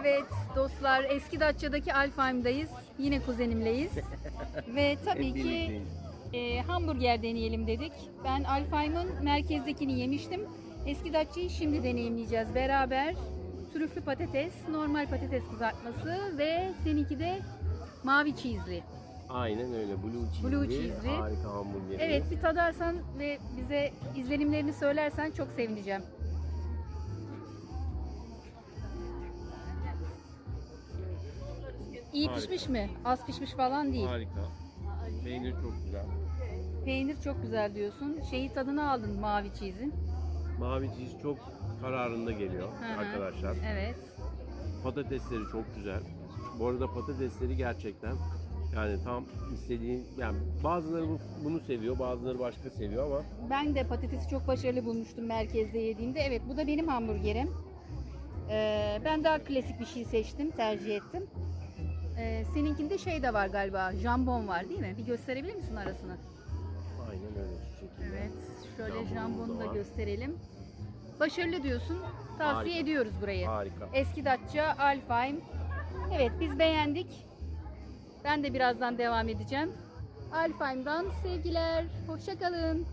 Evet dostlar eski Datça'daki Alfheim'dayız. Yine kuzenimleyiz. Ve tabii ki e, hamburger deneyelim dedik. Ben Alfheim'ın merkezdekini yemiştim. Eski Datça'yı şimdi deneyimleyeceğiz beraber. Trüflü patates, normal patates kızartması ve seninki de mavi cheese'li. Aynen öyle. Blue cheese'li. Blue cheese'li. Harika hamburgeri. Evet bir tadarsan ve bize izlenimlerini söylersen çok sevineceğim. İyi Harika. pişmiş mi? Az pişmiş falan değil. Harika. Peynir çok güzel. Peynir çok güzel diyorsun. Şeyi tadını aldın mavi cheese'in. Mavi cheese çok kararında geliyor Hı hı. arkadaşlar. Evet. Patatesleri çok güzel. Bu arada patatesleri gerçekten yani tam istediğin yani bazıları bu- bunu seviyor, bazıları başka seviyor ama Ben de patatesi çok başarılı bulmuştum merkezde yediğimde. Evet bu da benim hamburgerim. Ee, ben daha klasik bir şey seçtim, tercih ettim. Ee, seninkinde şey de var galiba, jambon var değil mi? Bir gösterebilir misin arasını? aynen öyle şu şekilde. Evet, şöyle Jambonumuz jambonu da da var. gösterelim. Başarılı diyorsun, tavsiye Harika. ediyoruz burayı. Harika. Eski Datça, Alfheim. Evet, biz beğendik. Ben de birazdan devam edeceğim. Alfheim'dan sevgiler, hoşçakalın.